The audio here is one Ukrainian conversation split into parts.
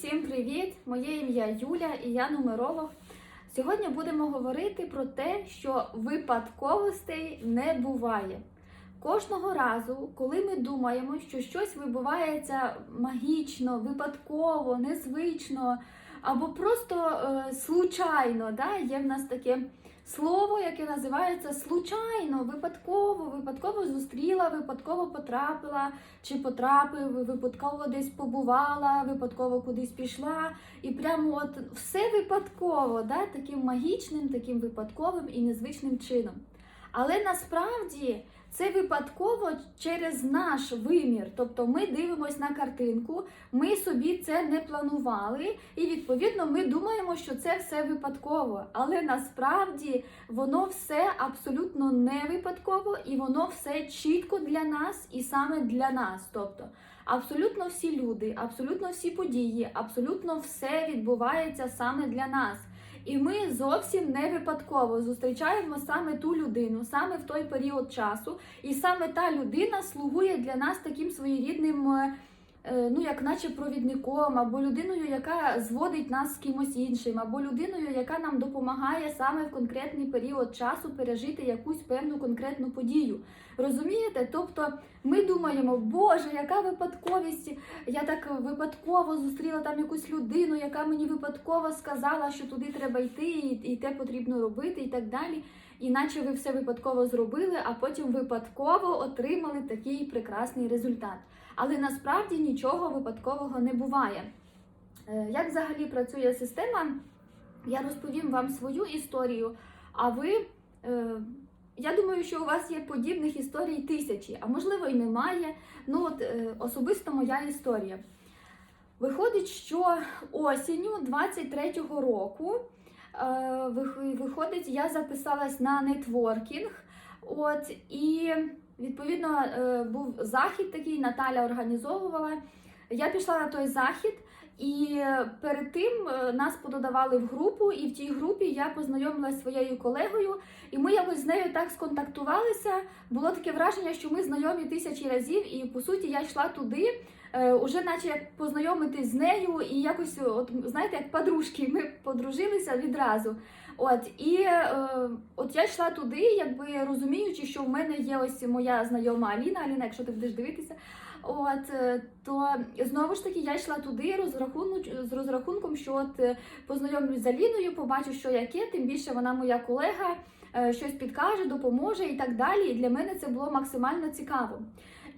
всім привіт! Моє ім'я Юля і я нумеролог. Сьогодні будемо говорити про те, що випадковостей не буває. Кожного разу, коли ми думаємо, що щось вибувається магічно, випадково, незвично або просто е, случайно, да? є в нас таке слово, яке називається случайно, випадково, випадково зустріла, випадково потрапила, чи потрапив, випадково десь побувала, випадково кудись пішла. І прямо от все випадково, да? таким магічним, таким випадковим і незвичним чином. Але насправді це випадково через наш вимір. Тобто ми дивимося на картинку, ми собі це не планували, і відповідно ми думаємо, що це все випадково. Але насправді воно все абсолютно не випадково, і воно все чітко для нас і саме для нас. Тобто абсолютно всі люди, абсолютно всі події, абсолютно все відбувається саме для нас. І ми зовсім не випадково зустрічаємо саме ту людину, саме в той період часу, і саме та людина слугує для нас таким своєрідним, е, ну як наче провідником, або людиною, яка зводить нас з кимось іншим, або людиною, яка нам допомагає саме в конкретний період часу пережити якусь певну конкретну подію. Розумієте? Тобто ми думаємо, Боже, яка випадковість! Я так випадково зустріла там якусь людину, яка мені випадково сказала, що туди треба йти, і, і те потрібно робити, і так далі. Іначе ви все випадково зробили, а потім випадково отримали такий прекрасний результат. Але насправді нічого випадкового не буває. Е, Як взагалі працює система? Я розповім вам свою історію, а ви. е, я думаю, що у вас є подібних історій тисячі, а можливо і немає. Ну от е, особисто моя історія. Виходить, що осінню 23-го року виходить, я записалась на нетворкінг. От і відповідно е, був захід такий, Наталя організовувала. Я пішла на той захід, і перед тим е, нас пододавали в групу, і в тій групі я познайомилася своєю колегою, і ми якось з нею так сконтактувалися. Було таке враження, що ми знайомі тисячі разів, і по суті я йшла туди. е, Уже наче як познайомитись з нею, і якось, от знаєте, як подружки, ми подружилися відразу. От і е, от я йшла туди, якби розуміючи, що в мене є ось моя знайома Аліна. Аліна, якщо ти будеш дивитися, от е, то знову ж таки я йшла туди розрахунку з розрахунком, що от е, познайомлюсь з Аліною, побачу, що яке, тим більше вона моя колега, е, щось підкаже, допоможе і так далі. І для мене це було максимально цікаво.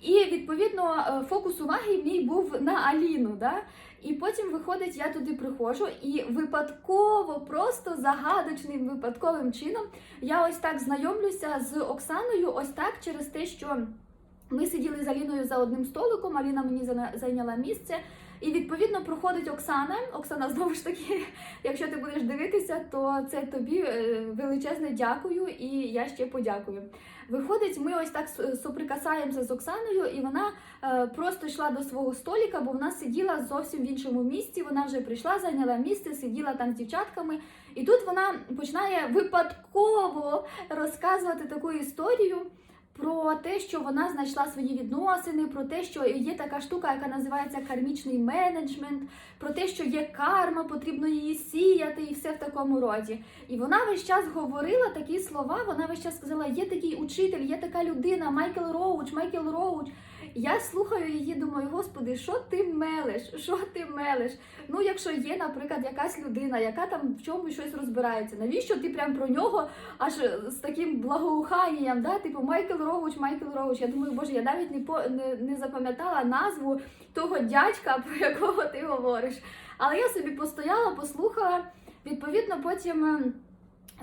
І відповідно е, фокус уваги мій був на Аліну. Да? І потім виходить, я туди приходжу, і випадково, просто загадочним випадковим чином я ось так знайомлюся з Оксаною, ось так через те, що ми сиділи з Аліною за одним столиком, Аліна мені зайняла місце. І відповідно проходить Оксана. Оксана, знову ж таки, якщо ти будеш дивитися, то це тобі е, величезне дякую, і я ще подякую. Виходить, ми ось так соприкасаємося з Оксаною, і вона е, просто йшла до свого століка, бо вона сиділа зовсім в іншому місці. Вона вже прийшла, зайняла місце, сиділа там з дівчатками. І тут вона починає випадково розказувати таку історію. Про те, що вона знайшла свої відносини, про те, що є така штука, яка називається кармічний менеджмент, про те, що є карма, потрібно її сіяти, і все в такому роді. І вона весь час говорила такі слова. Вона весь час сказала: є такий учитель, є така людина, Майкл Роуч, Майкл Роуч. Я слухаю її, думаю, господи, що ти мелеш? Що ти мелеш? Ну, якщо є, наприклад, якась людина, яка там в чомусь щось розбирається, навіщо ти прям про нього аж з таким благоуханням, да? типу Майкл Роуч, Майкл Роуч. Я думаю, боже, я навіть не по не, не запам'ятала назву того дядька, про якого ти говориш. Але я собі постояла, послухала. Відповідно, потім.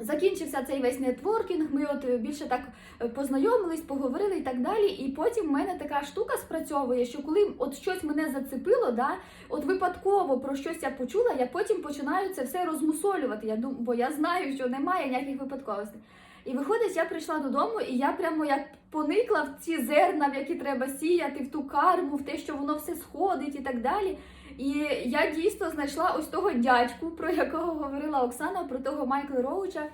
Закінчився цей весь нетворкінг, ми от е, більше так е, познайомились, поговорили і так далі. І потім в мене така штука спрацьовує, що коли от щось мене зацепило, да, от випадково про щось я почула, я потім починаю це все розмусолювати. Я думаю, бо я знаю, що немає ніяких випадковостей. І виходить, я прийшла додому, і я прямо як поникла в ці зерна, в які треба сіяти, в ту карму, в те, що воно все сходить і так далі. І я дійсно знайшла ось того дядьку, про якого говорила Оксана, про того Майкла Роуча.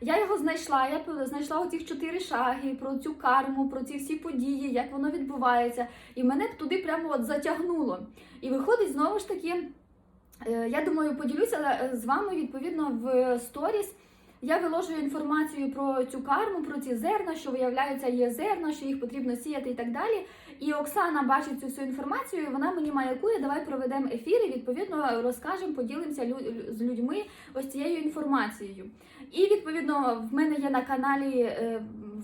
Я його знайшла, я знайшла оцих чотири шаги, про цю карму, про ці всі події, як воно відбувається. І мене туди прямо от затягнуло. І виходить знову ж таки. Е, Я думаю, поділюся е, з вами відповідно в сторіс. Я виложую інформацію про цю карму, про ці зерна, що виявляється, є зерна, що їх потрібно сіяти і так далі. І Оксана бачить цю всю інформацію, і вона мені маякує. Давай проведемо ефір і відповідно розкажемо, поділимося з людьми ось цією інформацією. І відповідно в мене є на каналі е,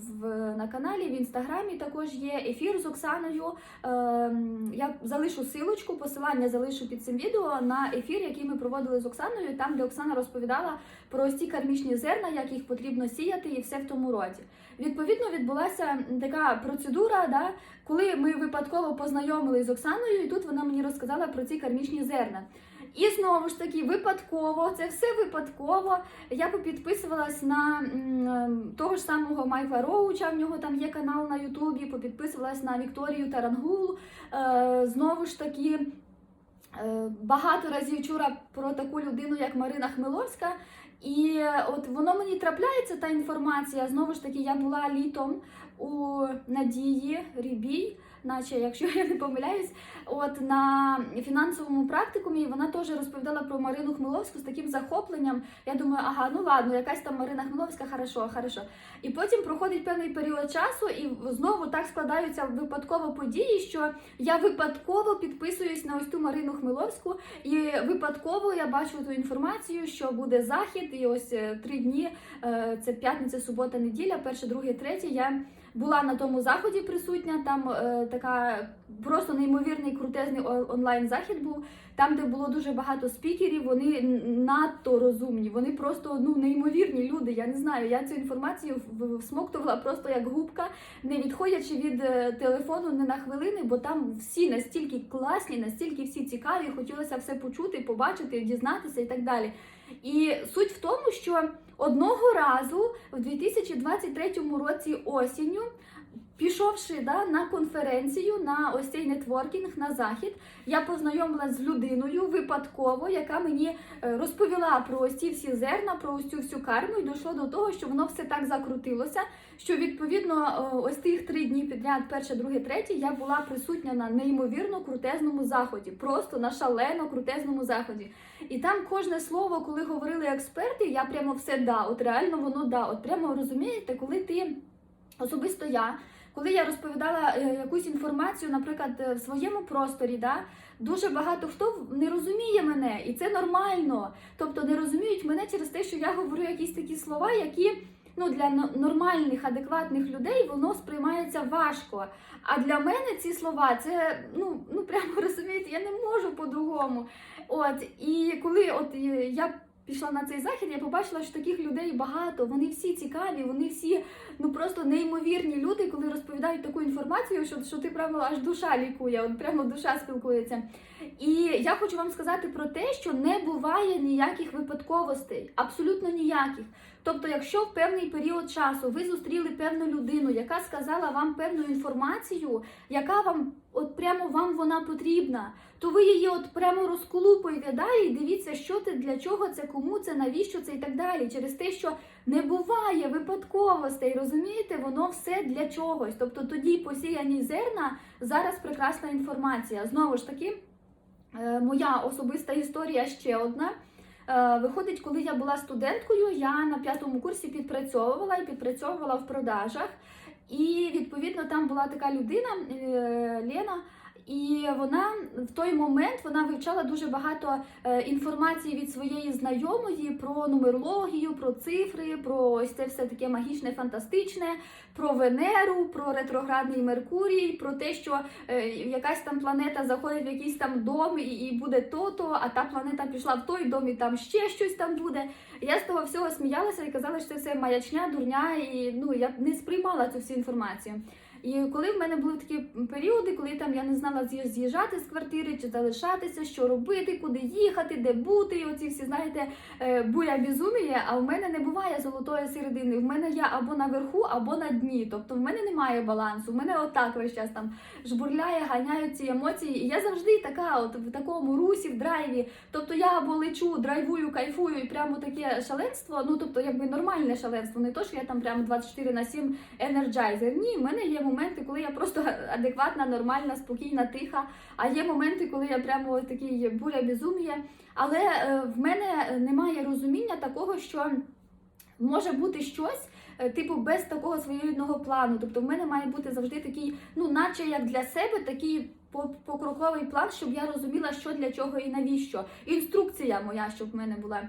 в на каналі в інстаграмі також є ефір з Оксаною. Ем, Я залишу силочку, посилання залишу під цим відео на ефір, який ми проводили з Оксаною, там де Оксана розповідала про ці кармічні зерна, як їх потрібно сіяти, і все в тому роді. Відповідно, відбулася така процедура, да, коли ми випадково познайомилися з Оксаною, і тут вона мені розказала про ці кармічні зерна. І знову ж таки, випадково, це все випадково. Я попідписувалась на того ж самого Майкла Роуча, в нього там є канал на Ютубі, попідписувалась на Вікторію Тарангул. Е, знову ж таки, е, багато разів чула про таку людину, як Марина Хмеловська. І е, от воно мені трапляється та інформація. Знову ж таки, я була літом у Надії Рібій, наче якщо я не помиляюсь, от на фінансовому практикумі вона теж розповідала про Марину Хмеловську з таким захопленням. Я думаю, ага, ну ладно, якась там Марина Хмеловська, хорошо, хорошо. І потім проходить певний період часу, і знову так складаються випадково події, що я випадково підписуюсь на ось ту Марину Хмеловську, і випадково я бачу ту інформацію, що буде захід, і ось е, три дні е, це п'ятниця, субота, неділя, перше, друге, третє. Я була на тому заході присутня. Там е, така просто неймовірний крутезний онлайн захід був. Там, де було дуже багато спікерів, вони надто розумні, вони просто ну неймовірні люди. Я не знаю. Я цю інформацію всмоктувала просто як губка, не відходячи від е, телефону не на хвилини, бо там всі настільки класні, настільки всі цікаві, хотілося все почути, побачити, дізнатися і так далі. І суть в тому, що одного разу в 2023 році осінню. Пішовши да, на конференцію, на ось цей нетворкінг, на захід, я познайомилася з людиною випадково, яка мені е, розповіла про ось ці всі зерна, про ось цю всю карму, і дійшло до того, що воно все так закрутилося, що відповідно е, ось тих три дні підряд, перше, друге, третє, я була присутня на неймовірно крутезному заході, просто на шалено крутезному заході. І там кожне слово, коли говорили експерти, я прямо все да, от реально воно да. От прямо розумієте, коли ти особисто я. Коли я розповідала е, якусь інформацію, наприклад, е, в своєму просторі, да, дуже багато хто не розуміє мене, і це нормально. Тобто не розуміють мене через те, що я говорю якісь такі слова, які ну, для нормальних, адекватних людей воно сприймається важко. А для мене ці слова це ну, ну прямо розумієте, я не можу по-другому. От і коли от я пішла на цей захід, я побачила, що таких людей багато. Вони всі цікаві, вони всі ну просто неймовірні люди, коли розповідають таку інформацію, що, що ти прямо аж душа лікує, от прямо душа спілкується. І я хочу вам сказати про те, що не буває ніяких випадковостей, абсолютно ніяких. Тобто, якщо в певний період часу ви зустріли певну людину, яка сказала вам певну інформацію, яка вам от прямо вам вона потрібна, то ви її от прямо розколупуєте далі і дивіться, що це, для чого це, кому це, навіщо це і так далі. Через те, що не буває випадковостей, розумієте, воно все для чогось. Тобто тоді посіяні зерна зараз прекрасна інформація. Знову ж таки, моя особиста історія ще одна. Е, Виходить, коли я була студенткою, я на п'ятому курсі підпрацьовувала і підпрацьовувала в продажах. І відповідно там була така людина е, Лена. І вона в той момент вона вивчала дуже багато е, інформації від своєї знайомої про нумерологію, про цифри, про ось це все таке магічне, фантастичне, про Венеру, про ретроградний Меркурій, про те, що е, якась там планета заходить в якийсь там дом і, буде то-то, а та планета пішла в той дом і там ще щось там буде. Я з того всього сміялася і казала, що це все маячня, дурня, і ну я не сприймала цю всю інформацію. І коли в мене були такі періоди, коли там я не знала з'їж- з'їжджати з квартири чи залишатися, що робити, куди їхати, де бути, і оці всі, знаєте, е, буря безумія, а в мене не буває золотої середини. В мене я або наверху, або на дні. Тобто в мене немає балансу. В мене отак весь час там жбурляє, ганяють ці емоції. І я завжди така, от в такому русі, в драйві. Тобто я або лечу, драйвую, кайфую, і прямо таке шаленство. Ну тобто, якби нормальне шаленство, не то, що я там прямо 24 на 7 енерджайзер. Ні, в мене є моменти, коли я просто адекватна, нормальна, спокійна, тиха. А є моменти, коли я прямо такий буря безумія. Але е, в мене немає розуміння такого, що може бути щось. е, Типу, без такого своєрідного плану. Тобто, в мене має бути завжди такий, ну, наче як для себе, такий покроковий план, щоб я розуміла, що для чого і навіщо. Інструкція моя, щоб в мене була.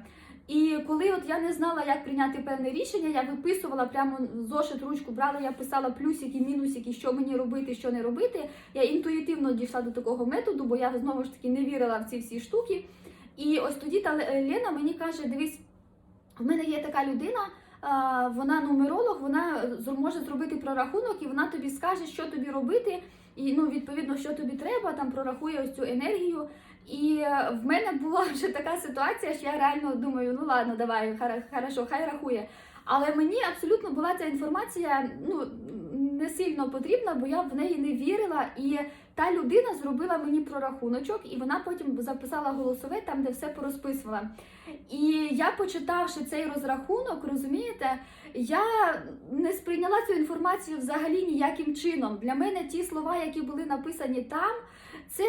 І коли от я не знала, як прийняти певне рішення, я виписувала прямо зошит, ручку брала, я писала плюсики, мінусики, що мені робити, що не робити. Я інтуїтивно дійшла до такого методу, бо я знову ж таки не вірила в ці всі штуки. І ось тоді та Лена мені каже: дивись, в мене є така людина. Вона нумеролог, вона може зробити прорахунок, і вона тобі скаже, що тобі робити, і ну відповідно, що тобі треба, там прорахує ось цю енергію. І е, в мене була вже така ситуація, що я реально думаю, ну ладно, давай, хорошо, хай рахує. Але мені абсолютно була ця інформація ну не сильно потрібна, бо я в неї не вірила. І та людина зробила мені прорахуночок, і вона потім записала голосове там, де все порозписувала. І я, почитавши цей розрахунок, розумієте, я не сприйняла цю інформацію взагалі ніяким чином. Для мене ті слова, які були написані там, це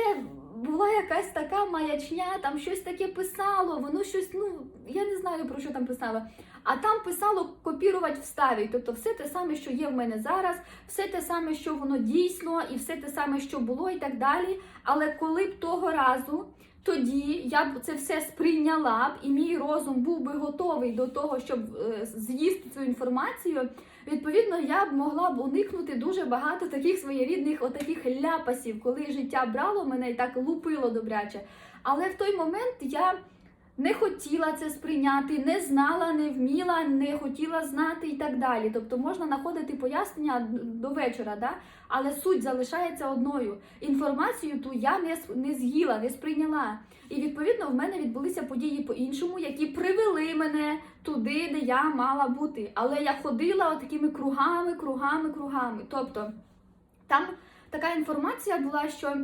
була якась така маячня, там щось таке писало, воно щось, ну я не знаю про що там писало. А там писало копірувати вставить, тобто все те саме, що є в мене зараз, все те саме, що воно дійсно, і все те саме, що було, і так далі. Але коли б того разу, тоді я б це все сприйняла б, і мій розум був би готовий до того, щоб е, з'їсти цю інформацію. Відповідно, я б могла б уникнути дуже багато таких своєрідних отаких ляпасів, коли життя брало мене і так лупило добряче. Але в той момент я не хотіла це сприйняти, не знала, не вміла, не хотіла знати і так далі. Тобто можна знаходити пояснення до вечора, да? але суть залишається одною. Інформацію ту я не, не з'їла, не сприйняла. І відповідно в мене відбулися події по-іншому, які привели мене туди, де я мала бути. Але я ходила такими кругами, кругами, кругами. Тобто там така інформація була, що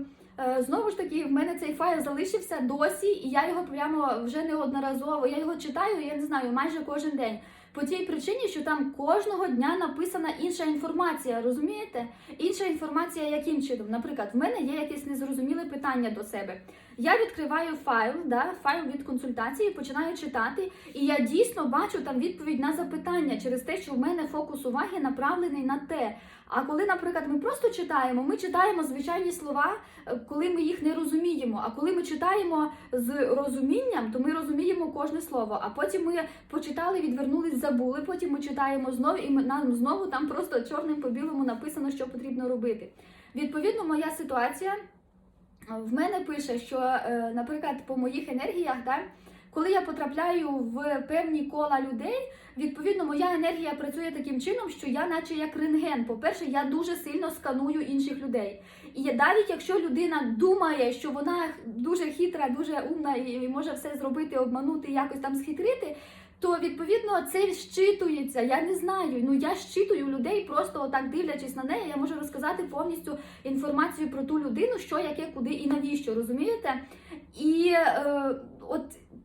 знову ж таки в мене цей файл залишився досі, і я його прямо вже неодноразово. Я його читаю, я не знаю, майже кожен день. По тій причині, що там кожного дня написана інша інформація, розумієте? Інша інформація яким чином? Наприклад, в мене є якесь незрозуміле питання до себе. Я відкриваю файл, да, файл від консультації, починаю читати, і я дійсно бачу там відповідь на запитання через те, що в мене фокус уваги направлений на те. А коли, наприклад, ми просто читаємо, ми читаємо звичайні слова, е, коли ми їх не розуміємо. А коли ми читаємо з розумінням, то ми розуміємо кожне слово. А потім ми почитали, відвернулись, забули. Потім ми читаємо знову, і нам знову там просто чорним по білому написано, що потрібно робити. Відповідно, моя ситуація в мене пише, що, е, наприклад, по моїх енергіях, да, коли я потрапляю в певні кола людей, відповідно, моя енергія працює таким чином, що я, наче як рентген. По-перше, я дуже сильно сканую інших людей. І навіть якщо людина думає, що вона дуже хитра, дуже умна і може все зробити, обманути, якось там схитрити. То відповідно це щитується. Я не знаю. Ну я щитую людей, просто отак дивлячись на неї, я можу розказати повністю інформацію про ту людину, що яке, куди і навіщо, розумієте? І е, от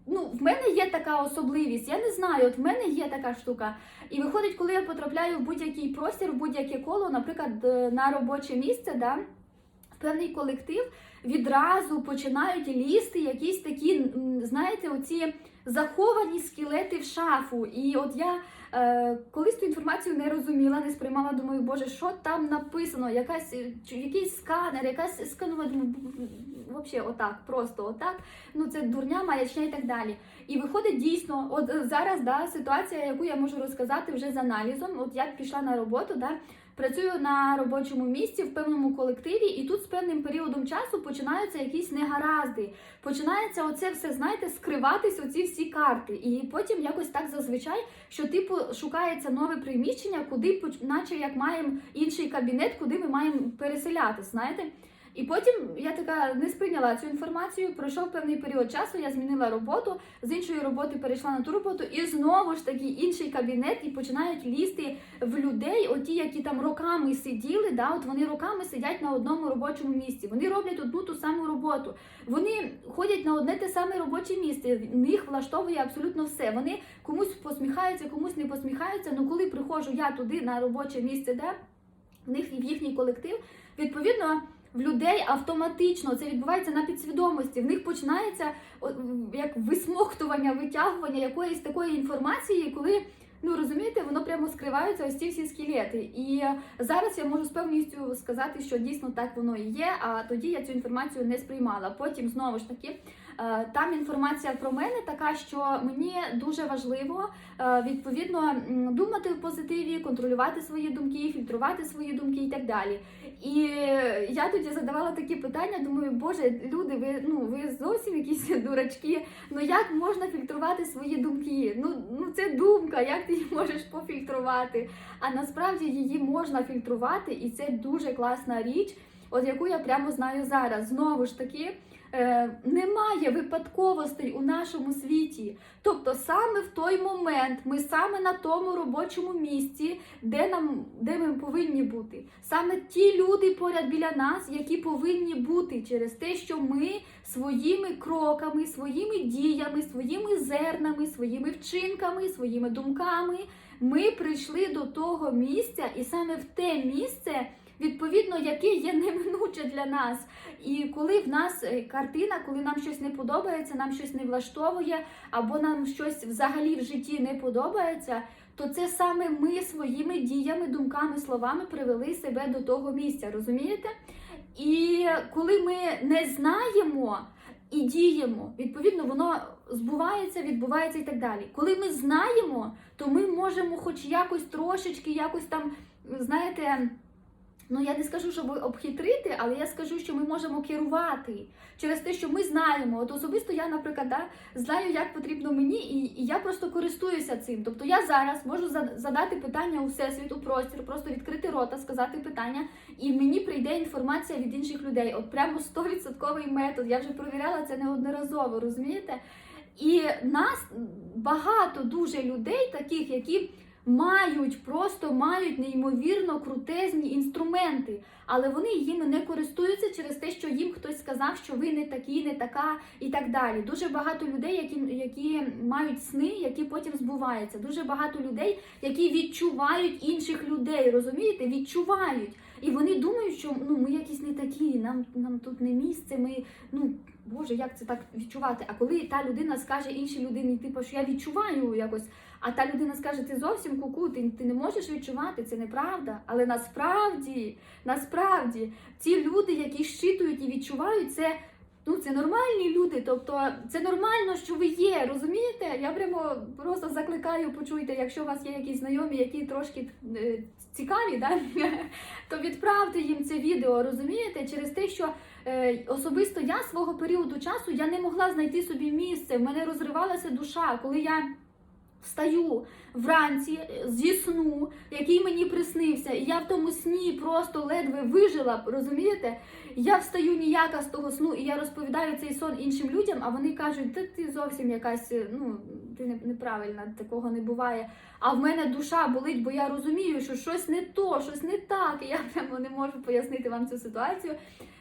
ну, в мене є така особливість. Я не знаю, от в мене є така штука. І виходить, коли я потрапляю в будь-який простір, в будь-яке коло, наприклад, е, на робоче місце, да, в певний колектив, відразу починають лізти якісь такі, знаєте, оці заховані скелети в шафу. І от я е, колись ту інформацію не розуміла, не сприймала, думаю, боже, що там написано? Якась, е, якийсь сканер, якась сканова, думаю, взагалі отак, просто отак. Ну це дурня, маячня і так далі. І виходить дійсно, от е, зараз да, ситуація, яку я можу розказати вже з аналізом. От я пішла на роботу, да, працюю на робочому місці в певному колективі, і тут з певним періодом часу починаються якісь негаразди. Починається оце все, знаєте, скриватись оці всі карти. І потім якось так зазвичай, що типу шукається нове приміщення, куди наче як маємо інший кабінет, куди ми маємо переселятись, знаєте. І потім я така не сприйняла цю інформацію. Пройшов певний період часу, я змінила роботу, з іншої роботи перейшла на ту роботу, і знову ж таки інший кабінет, і починають лізти в людей, оті, які там роками сиділи, да, от вони роками сидять на одному робочому місці. Вони роблять одну ту саму роботу. Вони ходять на одне те саме робоче місце. В них влаштовує абсолютно все. Вони комусь посміхаються, комусь не посміхаються. Ну коли приходжу я туди на робоче місце, де в них в їхній колектив. Відповідно, в людей автоматично це відбувається на підсвідомості. В них починається як висмоктування, витягування якоїсь такої інформації, коли. Ну розумієте, воно прямо скриваються ось ці всі скелети. І зараз я можу з певністю сказати, що дійсно так воно і є. А тоді я цю інформацію не сприймала. Потім знову ж таки. Е, Там інформація про мене така, що мені дуже важливо е, відповідно думати в позитиві, контролювати свої думки, фільтрувати свої думки і так далі. І я тоді задавала такі питання. Думаю, боже, люди, ви ну ви зовсім якісь дурачки. Ну як можна фільтрувати свої думки? Ну ну це думка, як ти її можеш пофільтрувати? А насправді її можна фільтрувати, і це дуже класна річ, от яку я прямо знаю зараз. Знову ж таки. Е, немає випадковостей у нашому світі. Тобто, саме в той момент ми саме на тому робочому місці, де нам де ми повинні бути. Саме ті люди поряд біля нас, які повинні бути через те, що ми своїми кроками, своїми діями, своїми зернами, своїми вчинками, своїми думками ми прийшли до того місця, і саме в те місце. Відповідно, яке є неминуче для нас, і коли в нас е, картина, коли нам щось не подобається, нам щось не влаштовує, або нам щось взагалі в житті не подобається, то це саме ми своїми діями, думками, словами привели себе до того місця, розумієте? І коли ми не знаємо і діємо, відповідно, воно збувається, відбувається і так далі. Коли ми знаємо, то ми можемо, хоч якось трошечки, якось там, знаєте. Ну, я не скажу, щоб обхитрити, але я скажу, що ми можемо керувати через те, що ми знаємо. От особисто я, наприклад, да, знаю, як потрібно мені, і, і я просто користуюся цим. Тобто я зараз можу задати питання у всесвіту, простір, просто відкрити рота, сказати питання, і мені прийде інформація від інших людей. От прямо 100% метод. Я вже провіряла це неодноразово, розумієте? І нас багато дуже людей, таких, які мають просто мають неймовірно крутезні інструменти, але вони їми не користуються через те, що їм хтось сказав, що ви не такі, не така і так далі. Дуже багато людей, які які мають сни, які потім збуваються. Дуже багато людей, які відчувають інших людей, розумієте? Відчувають. І вони думають, що ну ми якісь не такі, нам нам тут не місце. Ми ну боже, як це так відчувати? А коли та людина скаже іншій людині, типу, що я відчуваю якось. А та людина скаже, ти зовсім куку, ти, ти не можеш відчувати, це неправда. Але насправді, насправді, ці люди, які щитують і відчувають, це ну, це нормальні люди. Тобто це нормально, що ви є. Розумієте? Я прямо просто закликаю, почуйте, якщо у вас є якісь знайомі, які трошки е, цікаві, да? то відправте їм це відео, розумієте, через те, що. Е, особисто я свого періоду часу я не могла знайти собі місце. В мене розривалася душа, коли я встаю вранці зі сну, який мені приснився, і я в тому сні просто ледве вижила, розумієте? Я встаю ніяка з того сну, і я розповідаю цей сон іншим людям, а вони кажуть, та ти зовсім якась, ну, ти неправильна, такого не буває. А в мене душа болить, бо я розумію, що щось не то, щось не так. І я прямо не можу пояснити вам цю ситуацію.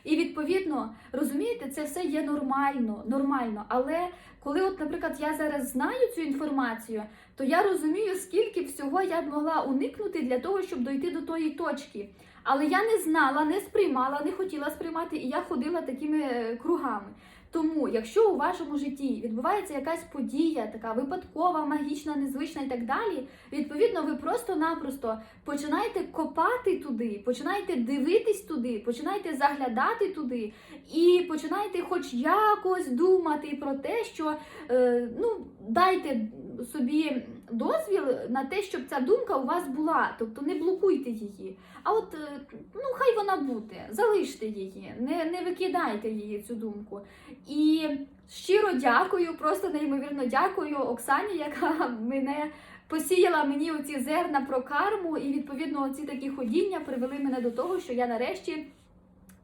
І відповідно, розумієте, це все є нормально, нормально. Але коли, от, наприклад, я зараз знаю цю інформацію, то я розумію, скільки всього я б могла уникнути для того, щоб дойти до тої точки. Але я не знала, не сприймала, не хотіла сприймати, і я ходила такими е, кругами. Тому, якщо у вашому житті відбувається якась подія, така випадкова, магічна, незвична і так далі, відповідно, ви просто-напросто починаєте копати туди, починаєте дивитись туди, починаєте заглядати туди і починаєте хоч якось думати про те, що е, ну, дайте собі дозвіл на те, щоб ця думка у вас була, тобто не блокуйте її. А от е, ну хай вона буде, залиште її, не, не викидайте її цю думку. І щиро дякую, просто неймовірно дякую Оксані, яка мене посіяла мені оці зерна про карму, і відповідно оці такі ходіння привели мене до того, що я нарешті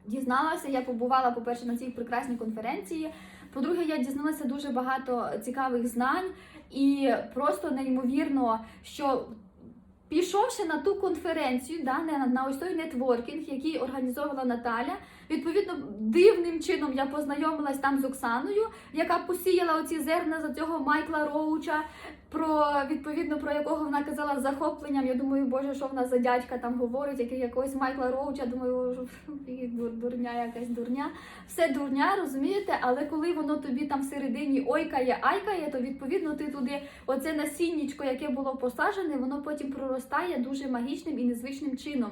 дізналася. Я побувала, по-перше, на цій прекрасній конференції. По-друге, я дізналася дуже багато цікавих знань, і просто неймовірно, що Пішовши на ту конференцію, да, на, на ось той нетворкінг, який організовувала Наталя, відповідно, дивним чином я познайомилась там з Оксаною, яка посіяла оці зерна за цього Майкла Роуча, про відповідно про якого вона казала захопленням. Я думаю, боже, що вона за дядька там говорить, який якогось Майкла Роуча. Думаю, дур, дурня, якась дурня. Все дурня, розумієте? Але коли воно тобі там всередині ойкає, айкає, то відповідно ти туди оце насіннячко, яке було посаджене, воно потім проростає дуже магічним і незвичним чином.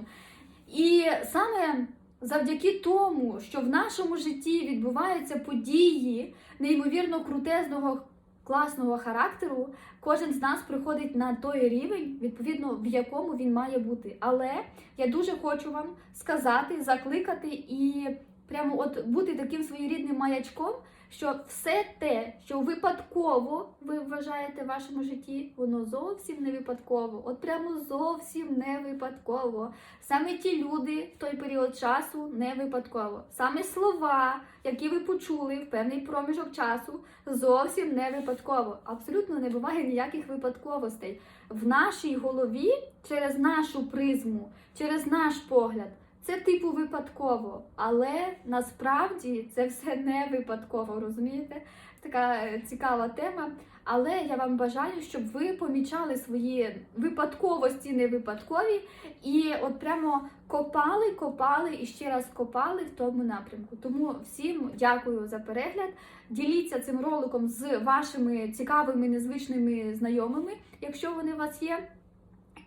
І саме завдяки тому, що в нашому житті відбуваються події неймовірно крутезного. Класного характеру, кожен з нас приходить на той рівень, відповідно, в якому він має бути. Але я дуже хочу вам сказати, закликати і прямо от бути таким своєрідним маячком, що все те, що випадково ви вважаєте в вашому житті, воно зовсім не випадково. От прямо зовсім не випадково. Саме ті люди в той період часу не випадково. Саме слова, які ви почули в певний проміжок часу, зовсім не випадково. Абсолютно не буває ніяких випадковостей. В нашій голові через нашу призму, через наш погляд. Це типу випадково, але насправді це все не випадково, розумієте? Така е, цікава тема. Але я вам бажаю, щоб ви помічали свої випадковості, не випадкові, і от прямо копали, копали і ще раз копали в тому напрямку. Тому всім дякую за перегляд. Діліться цим роликом з вашими цікавими, незвичними знайомими, якщо вони у вас є.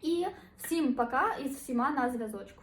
І всім пока і з всіма на зв'язочку.